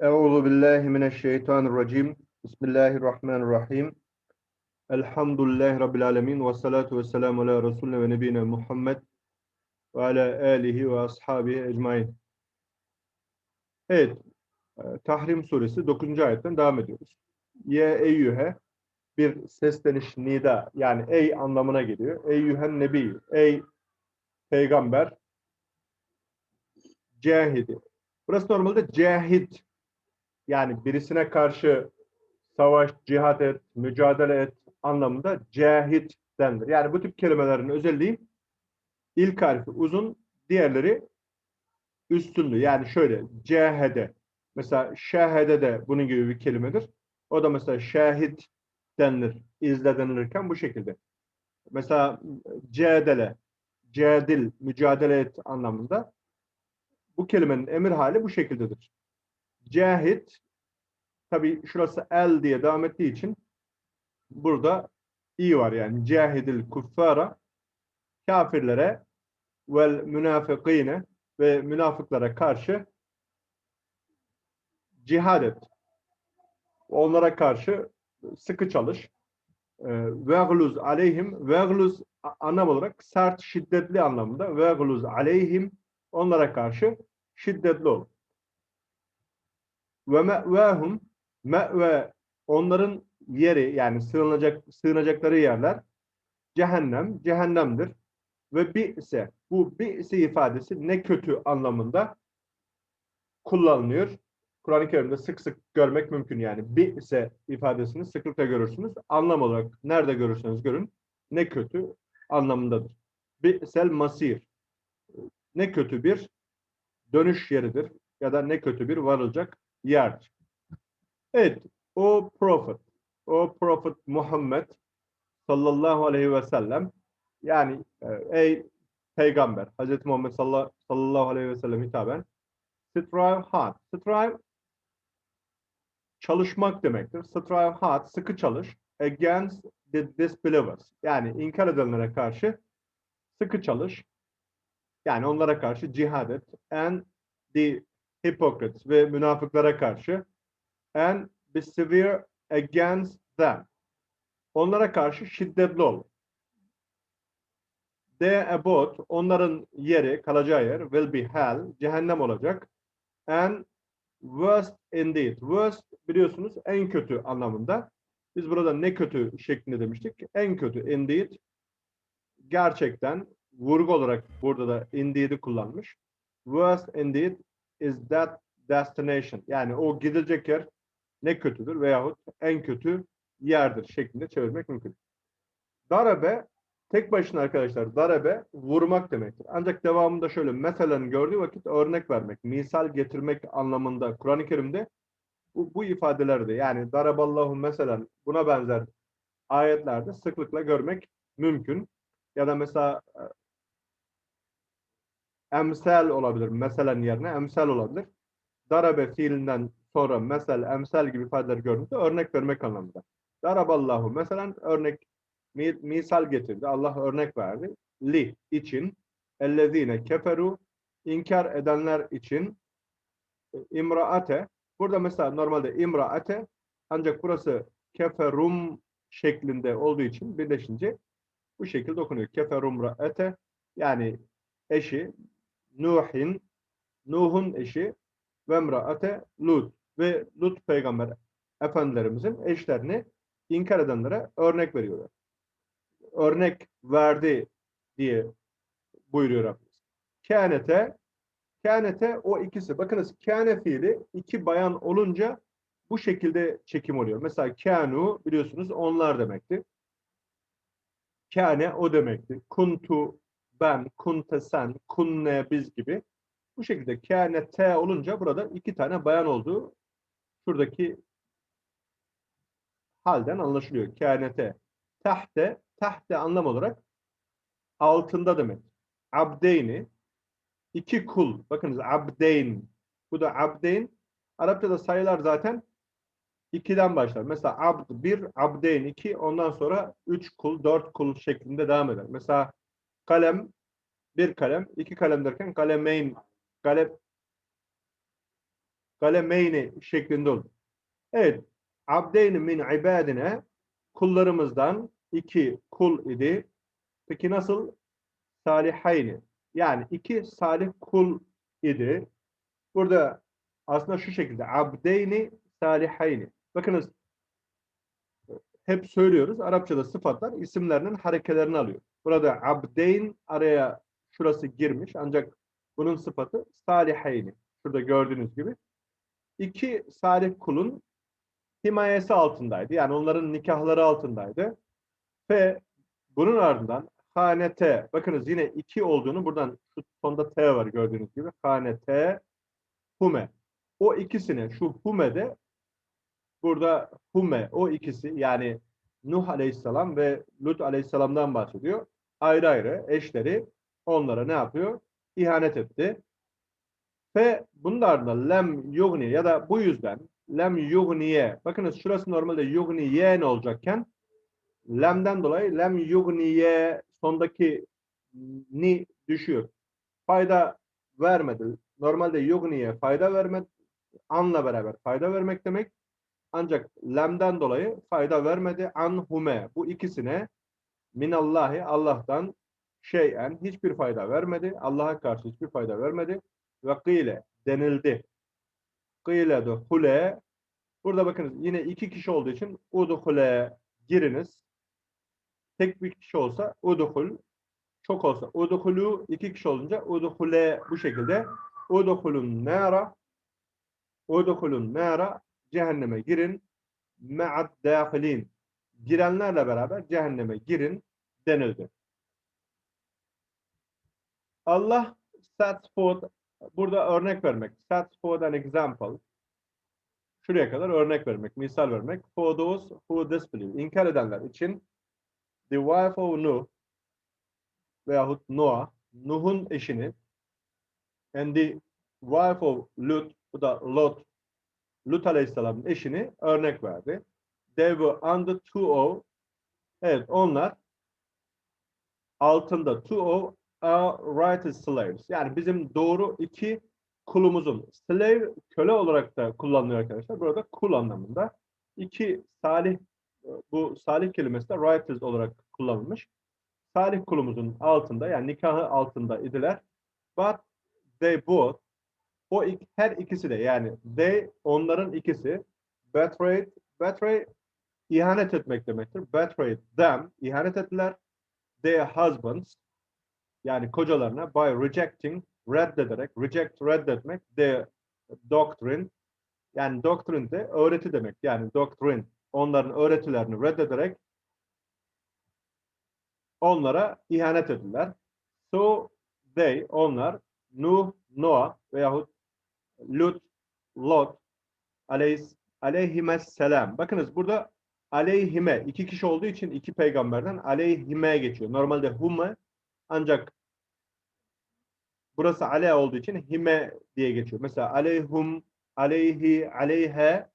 Euzu billahi mineşşeytanirracim. Bismillahirrahmanirrahim. Elhamdülillahi rabbil alamin ve salatu vesselamu ala resulina ve nebiyina Muhammed ve ala alihi ve ashabihi ecmaîn. Evet, e, Tahrim suresi 9. ayetten devam ediyoruz. Ye eyyühe bir sesleniş nida yani ey anlamına geliyor. Eyyühen nebi, ey peygamber cahidi. Burası normalde cahid yani birisine karşı savaş, cihat et, mücadele et anlamında cahit denir. Yani bu tip kelimelerin özelliği ilk harfi uzun, diğerleri üstünlü. Yani şöyle cehede. Mesela şahede de bunun gibi bir kelimedir. O da mesela şahit denilir, izle denilirken bu şekilde. Mesela cedele, cedil, mücadele et anlamında. Bu kelimenin emir hali bu şekildedir. Cahit, tabi şurası el diye devam ettiği için burada i var yani cahidil kuffara kafirlere vel münafıkine ve münafıklara karşı cihad et. Onlara karşı sıkı çalış. Vegluz aleyhim vegluz anlam olarak sert, şiddetli anlamında vegluz aleyhim onlara karşı şiddetli ol. Ve me'vehum me've onların yeri yani sığınacak sığınacakları yerler cehennem, cehennemdir. Ve bi'se bu bi'se ifadesi ne kötü anlamında kullanılıyor. Kur'an-ı Kerim'de sık sık görmek mümkün yani. Bi'se ifadesini sıklıkla görürsünüz. Anlam olarak nerede görürseniz görün ne kötü anlamındadır. Bi'sel masir ne kötü bir dönüş yeridir ya da ne kötü bir varılacak yerdir. Evet, o prophet, o prophet Muhammed sallallahu aleyhi ve sellem yani e, ey peygamber Hz. Muhammed sallallahu aleyhi ve sellem hitaben strive hard. Strive çalışmak demektir. Strive hard, sıkı çalış against the disbelievers. Yani inkar edenlere karşı sıkı çalış. Yani onlara karşı cihad et. And the hypocrites ve münafıklara karşı and be severe against them. Onlara karşı şiddetli ol. Their abode, onların yeri, kalacağı yer, will be hell, cehennem olacak. And worst indeed. Worst biliyorsunuz en kötü anlamında. Biz burada ne kötü şeklinde demiştik. En kötü indeed. Gerçekten vurgu olarak burada da indeed'i kullanmış. Worst indeed is that destination. Yani o gidilecek yer ne kötüdür veyahut en kötü yerdir şeklinde çevirmek mümkün. Darabe tek başına arkadaşlar darabe vurmak demektir. Ancak devamında şöyle meselen gördüğü vakit örnek vermek, misal getirmek anlamında Kur'an-ı Kerim'de bu, bu ifadelerde yani daraballahu meselen buna benzer ayetlerde sıklıkla görmek mümkün. Ya da mesela emsel olabilir. Meselen yerine emsel olabilir. Darabe fiilinden sonra mesel, emsel gibi ifadeler gördüğümüzde örnek vermek anlamında. Daraballahu mesela örnek misal getirdi. Allah örnek verdi. Li için ellezine keferu inkar edenler için imraate burada mesela normalde imraate ancak burası keferum şeklinde olduğu için birleşince bu şekilde okunuyor. Keferum raate yani eşi Nuh'in Nuh'un eşi ve emraate Lut ve Lut peygamber efendilerimizin eşlerini inkar edenlere örnek veriyorlar. Örnek verdi diye buyuruyor Rabbimiz. Kânete kânete o ikisi. Bakınız kâne fiili iki bayan olunca bu şekilde çekim oluyor. Mesela kânu biliyorsunuz onlar demekti. Kâne o demekti. Kuntu ben, kunte sen, kunne biz gibi. Bu şekilde kâne t olunca burada iki tane bayan olduğu şuradaki halden anlaşılıyor. Kânete tahte, tahte anlam olarak altında demek. Abdeyni iki kul. Bakınız abdeyn. Bu da abdeyn. Arapçada sayılar zaten ikiden başlar. Mesela abd bir, abdeyn iki, ondan sonra üç kul, dört kul şeklinde devam eder. Mesela kalem, bir kalem, iki kalem derken kalemeyn, kalem kalemeyni şeklinde olur. Evet. Abdeyni min ibadine kullarımızdan iki kul idi. Peki nasıl? Salihayni. Yani iki salih kul idi. Burada aslında şu şekilde abdeyni salihayni. Bakınız hep söylüyoruz. Arapçada sıfatlar isimlerinin harekelerini alıyor. Burada abdeyn araya şurası girmiş ancak bunun sıfatı salihayni. Şurada gördüğünüz gibi. İki salih kulun himayesi altındaydı. Yani onların nikahları altındaydı. Ve bunun ardından hanete, bakınız yine iki olduğunu buradan şu sonda T var gördüğünüz gibi. Hanete, hume. O ikisine şu hume'de burada hume o ikisi yani Nuh aleyhisselam ve Lut aleyhisselamdan bahsediyor. Ayrı ayrı eşleri onlara ne yapıyor? İhanet etti. Ve bunun ardından lem yugni ya da bu yüzden lem yugniye. Bakınız şurası normalde yugniye ne olacakken lemden dolayı lem yugniye sondaki ni düşüyor. Fayda vermedi. Normalde yugniye fayda vermedi. Anla beraber fayda vermek demek. Ancak lemden dolayı fayda vermedi. Anhume. Bu ikisine minallahi Allah'tan şeyen hiçbir fayda vermedi. Allah'a karşı hiçbir fayda vermedi. Ve kıyle denildi. Kıyle de hule. Burada bakınız yine iki kişi olduğu için udhule giriniz. Tek bir kişi olsa udhul. Çok olsa udhulu. iki kişi olunca udhule bu şekilde. Udhulun nara. Udhulun nara. Cehenneme girin. Me'ad dâhilin. Girenlerle beraber cehenneme girin denildi. Allah sets forth burada örnek vermek. Sets forth an example. Şuraya kadar örnek vermek, misal vermek. For those who disbelieve. İnkar edenler için the wife of Nuh veyahut Noah, Nuh'un eşini and the wife of Lut, bu da Lot, Lut aleyhisselamın eşini örnek verdi. They were under two of, evet onlar altında two of our righteous slaves. Yani bizim doğru iki kulumuzun. Slave köle olarak da kullanılıyor arkadaşlar. Burada kul anlamında. İki salih bu salih kelimesi de righteous olarak kullanılmış. Salih kulumuzun altında yani nikahı altında idiler. But they both o ik, her ikisi de yani they onların ikisi betrayed betray ihanet etmek demektir. Betrayed them ihanet ettiler. Their husbands yani kocalarına by rejecting reddederek, reject reddetmek, the doctrine yani doctrine de öğreti demek. Yani doctrine onların öğretilerini reddederek onlara ihanet ettiler. So they onlar Nuh, Noah veyahut Lut, Lot aleyhis, aleyhisselam. Bakınız burada aleyhime iki kişi olduğu için iki peygamberden aleyhime geçiyor. Normalde hume ancak burası ale olduğu için hime diye geçiyor. Mesela aleyhum, aleyhi, aleyhe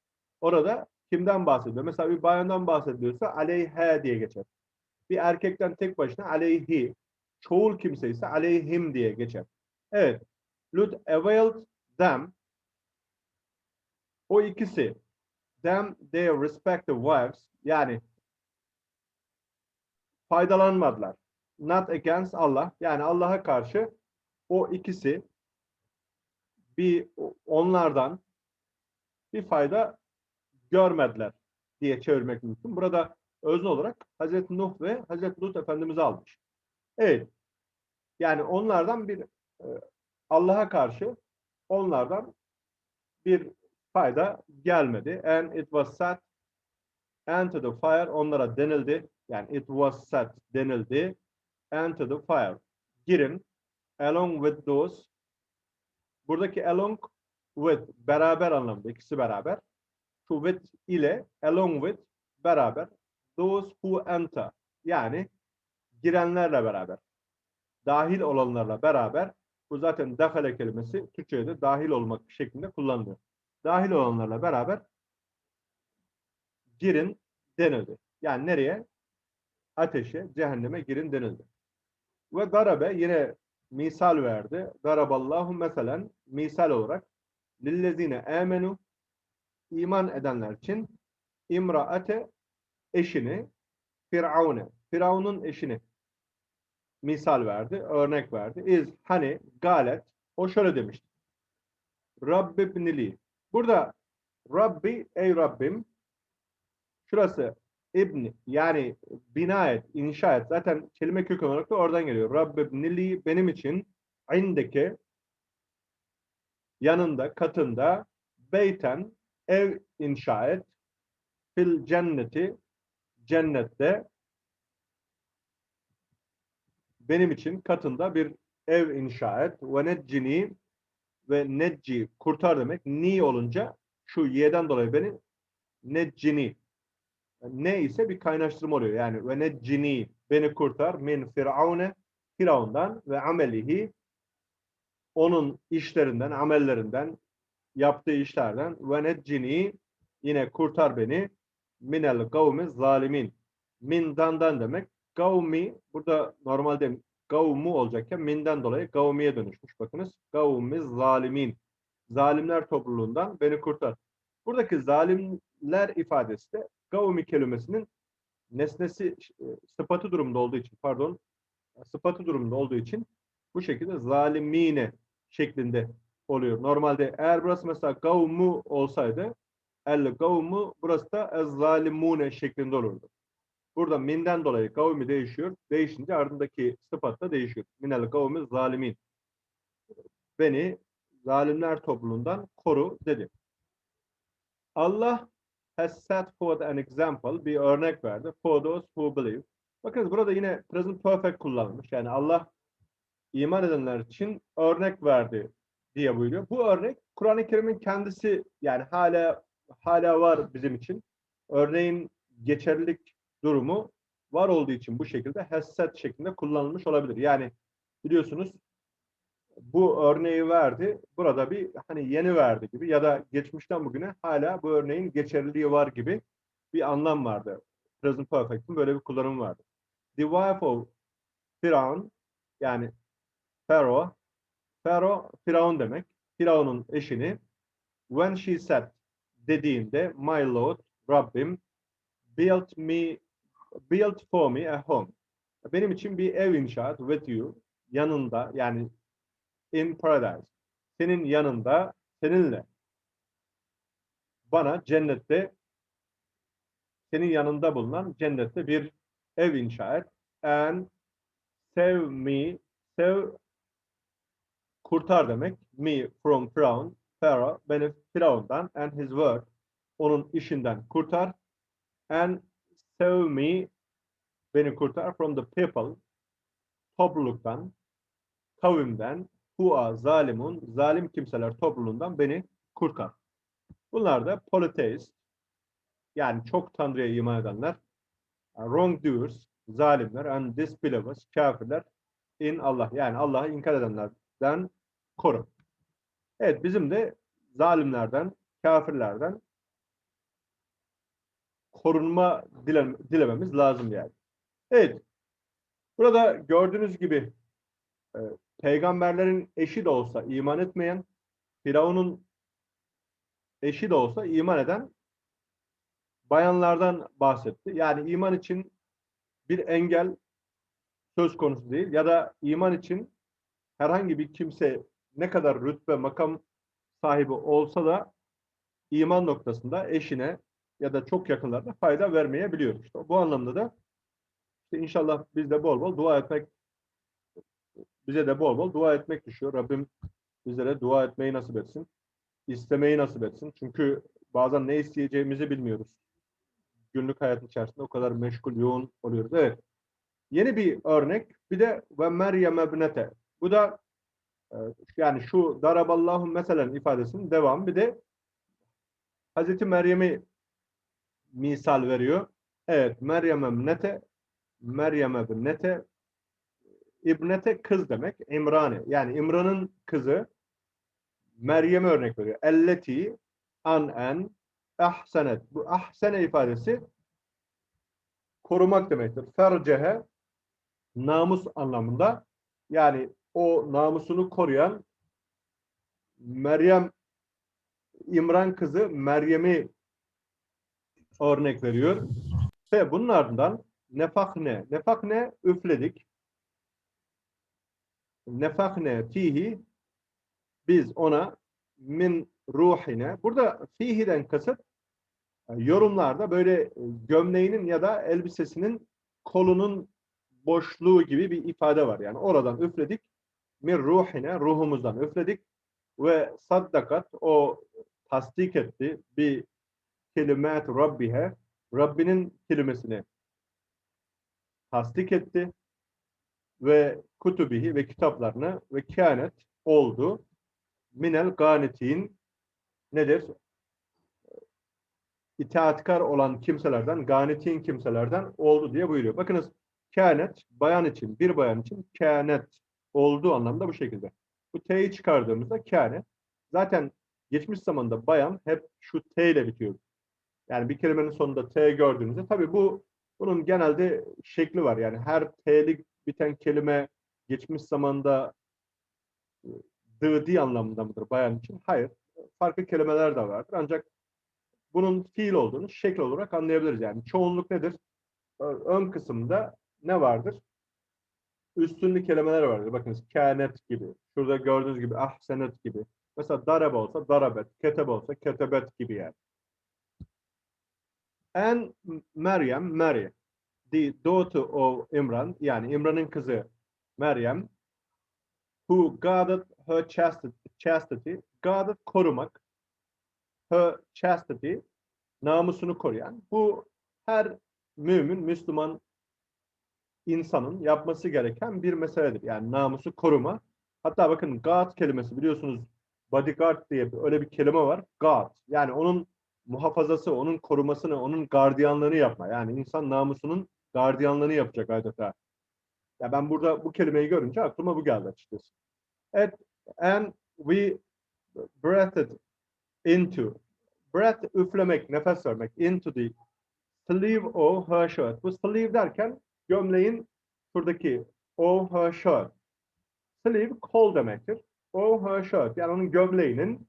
orada kimden bahsediyor? Mesela bir bayandan bahsediliyorsa aleyhe diye geçer. Bir erkekten tek başına aleyhi, çoğul kimse ise aleyhim diye geçer. Evet. Lut availed them o ikisi them their respective wives yani faydalanmadılar. Not against Allah yani Allah'a karşı o ikisi bir onlardan bir fayda görmediler diye çevirmek mümkün. Burada özne olarak Hazreti Nuh ve Hazreti Lut Efendimiz'i almış. Evet. Yani onlardan bir e, Allah'a karşı onlardan bir fayda gelmedi. And it was set into the fire. Onlara denildi. Yani it was set denildi. Into the fire. Girin. Along with those. Buradaki along with beraber anlamında. ikisi beraber. To with ile along with beraber. Those who enter. Yani girenlerle beraber. Dahil olanlarla beraber. Bu zaten dahale kelimesi Türkçe'de dahil olmak şeklinde kullanılıyor dahil olanlarla beraber girin denildi. Yani nereye? Ateşe, cehenneme girin denildi. Ve darabe yine misal verdi. Daraballahu meselen misal olarak lillezine amenu iman edenler için imraate eşini Firavun'e, Firavun'un eşini misal verdi, örnek verdi. İz hani galet, o şöyle demişti. Rabbi bnili. Burada Rabbi, ey Rabbim, şurası ibni, yani bina et, inşa et. Zaten kelime kök olarak da oradan geliyor. Rabbi bnili benim için indeki yanında, katında beyten, ev inşa et. Fil cenneti, cennette benim için katında bir ev inşa et. Ve neccini ve necci kurtar demek. Ni olunca şu y'den dolayı beni neccini ne ise bir kaynaştırma oluyor. Yani ve neccini beni kurtar min firavune Firavundan ve amelihi onun işlerinden, amellerinden, yaptığı işlerden ve neccini yine kurtar beni minel kavmi zalimin. Mindandan demek. Kavmi burada normalde kavmu olacakken minden dolayı kavmiye dönüşmüş. Bakınız kavmi zalimin. Zalimler topluluğundan beni kurtar. Buradaki zalimler ifadesi de kavmi kelimesinin nesnesi e, sıfatı durumda olduğu için pardon sıfatı durumda olduğu için bu şekilde zalimine şeklinde oluyor. Normalde eğer burası mesela kavmu olsaydı el kavmu burası da ez zalimune şeklinde olurdu. Burada minden dolayı kavmi değişiyor. Değişince ardındaki sıfat da değişiyor. Minel kavmi zalimin. Beni zalimler topluluğundan koru dedi. Allah has set forth an example, bir örnek verdi. For those who believe. Bakın burada yine present perfect kullanılmış. Yani Allah iman edenler için örnek verdi diye buyuruyor. Bu örnek Kur'an-ı Kerim'in kendisi yani hala hala var bizim için. Örneğin geçerlilik durumu var olduğu için bu şekilde hasset şeklinde kullanılmış olabilir. Yani biliyorsunuz bu örneği verdi. Burada bir hani yeni verdi gibi ya da geçmişten bugüne hala bu örneğin geçerliliği var gibi bir anlam vardı. Present Perfect'in böyle bir kullanımı vardı. The wife of Firavun yani Pharaoh Pharaoh Firavun demek. Firavun'un eşini when she said dediğinde my lord Rabbim built me built for me a home. Benim için bir ev inşa et with you yanında yani in paradise. Senin yanında, seninle. Bana cennette senin yanında bulunan cennette bir ev inşa et. And save me, save kurtar demek. Me from Pharaoh, Pharaoh, beni Firavundan and his work, onun işinden kurtar. And save me, beni kurtar from the people, topluluktan, kavimden, Hua zalimun, zalim kimseler topluluğundan beni kurtar. Bunlar da polytheist, yani çok Tanrı'ya iman edenler, wrongdoers, zalimler, and disbelievers, kafirler in Allah. Yani Allah'ı inkar edenlerden koru. Evet bizim de zalimlerden, kafirlerden korunma dile, dilememiz lazım yani. Evet. Burada gördüğünüz gibi e, peygamberlerin eşi de olsa iman etmeyen, Firavun'un eşi de olsa iman eden bayanlardan bahsetti. Yani iman için bir engel söz konusu değil ya da iman için herhangi bir kimse ne kadar rütbe, makam sahibi olsa da iman noktasında eşine ya da çok yakınlarına fayda vermeyebiliyor. İşte bu anlamda da işte inşallah biz de bol bol dua etmek bize de bol bol dua etmek düşüyor. Rabbim bizlere dua etmeyi nasip etsin. İstemeyi nasip etsin. Çünkü bazen ne isteyeceğimizi bilmiyoruz. Günlük hayatın içerisinde o kadar meşgul, yoğun oluyoruz. Evet. Yeni bir örnek. Bir de ve Meryem ebnete. Bu da e, yani şu daraballahu meselen ifadesinin devamı. Bir de Hazreti Meryem'i misal veriyor. Evet. Meryem ebnete Meryem ebnete İbnete kız demek. İmrani. Yani İmran'ın kızı Meryem'e örnek veriyor. Elleti an en ahsenet. Bu ahsene ifadesi korumak demektir. Fercehe namus anlamında yani o namusunu koruyan Meryem İmran kızı Meryem'i örnek veriyor. Ve bunun ardından nefakne. Nefakne üfledik. Nefakne fihi biz ona min ruhine. Burada fihi'den kasıt yorumlarda böyle e, gömleğinin ya da elbisesinin kolunun boşluğu gibi bir ifade var. Yani oradan üfledik. Min ruhine, ruhumuzdan üfledik. Ve saddakat, o tasdik etti bir kelimet Rabbihe, Rabbinin kelimesini tasdik etti ve kutubihi ve kitaplarını ve kânet oldu. Minel ganitin nedir? İtaatkar olan kimselerden, ganitin kimselerden oldu diye buyuruyor. Bakınız kânet bayan için, bir bayan için kânet olduğu anlamda bu şekilde. Bu T'yi çıkardığımızda kânet. Zaten geçmiş zamanda bayan hep şu T ile bitiyor. Yani bir kelimenin sonunda T gördüğünüzde tabii bu bunun genelde şekli var. Yani her T'lik biten kelime geçmiş zamanda e, dıdi anlamında mıdır bayan için? Hayır. Farklı kelimeler de vardır. Ancak bunun fiil olduğunu şekil olarak anlayabiliriz. Yani çoğunluk nedir? Ön kısımda ne vardır? Üstünlü kelimeler vardır. Bakınız kânet gibi. Şurada gördüğünüz gibi ahsenet gibi. Mesela darab olsa darabet, keteb olsa ketebet gibi yani. And Meryem, Mary, the daughter of Imran, yani İmran'ın kızı Meryem, who guarded her chastity, chastity guarded korumak, her chastity, namusunu koruyan. Bu her mümin, Müslüman insanın yapması gereken bir meseledir. Yani namusu koruma. Hatta bakın guard kelimesi biliyorsunuz bodyguard diye öyle bir kelime var. Guard. Yani onun muhafazası, onun korumasını, onun gardiyanlığını yapma. Yani insan namusunun gardiyanlığını yapacak adeta. Ya ben burada bu kelimeyi görünce aklıma bu geldi açıkçası. Evet, and we breathed into. Breath üflemek, nefes vermek. Into the sleeve of her shirt. Bu sleeve derken gömleğin şuradaki of her shirt. Sleeve kol demektir. Of her shirt yani onun gömleğinin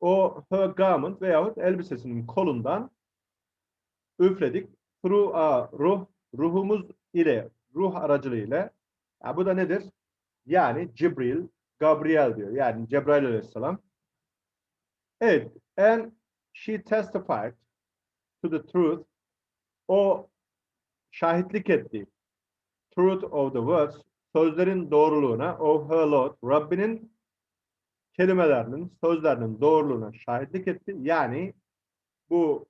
o her garment veyahut elbisesinin kolundan üfledik. Through a ruh, ruhumuz ile, ruh aracılığıyla. Ya bu da nedir? Yani Cibril, Gabriel diyor. Yani Cebrail aleyhisselam. Evet. And she testified to the truth. O şahitlik etti. Truth of the words. Sözlerin doğruluğuna. Of her Lord. Rabbinin kelimelerinin, sözlerinin doğruluğuna şahitlik etti. Yani bu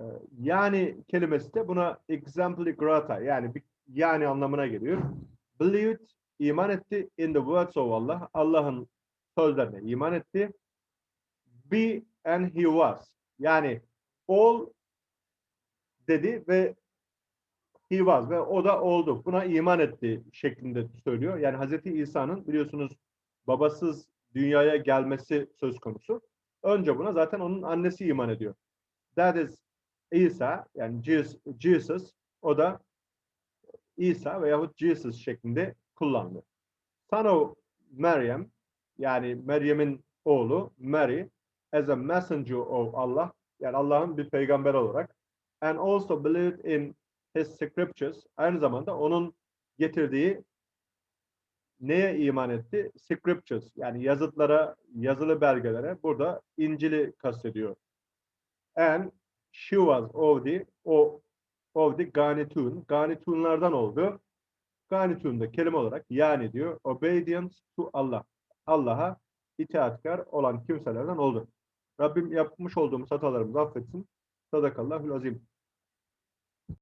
e, yani kelimesi de buna exempli grata yani yani anlamına geliyor. Believed iman etti in the words of Allah. Allah'ın sözlerine iman etti. Be and he was. Yani ol dedi ve he was ve o da oldu. Buna iman etti şeklinde söylüyor. Yani Hazreti İsa'nın biliyorsunuz babasız dünyaya gelmesi söz konusu. Önce buna zaten onun annesi iman ediyor. That is İsa yani Jesus o da İsa veyahut Jesus şeklinde kullanılıyor. Son of Meryem yani Meryem'in oğlu Mary as a messenger of Allah yani Allah'ın bir peygamber olarak and also believed in his scriptures aynı zamanda onun getirdiği neye iman etti? Scriptures yani yazıtlara, yazılı belgelere burada İncil'i kastediyor. And she was of the o of the Ganitun. Ganitunlardan oldu. Ganitun da kelime olarak yani diyor obedience to Allah. Allah'a itaatkar olan kimselerden oldu. Rabbim yapmış olduğumuz hatalarımızı affetsin. Sadakallahül azim.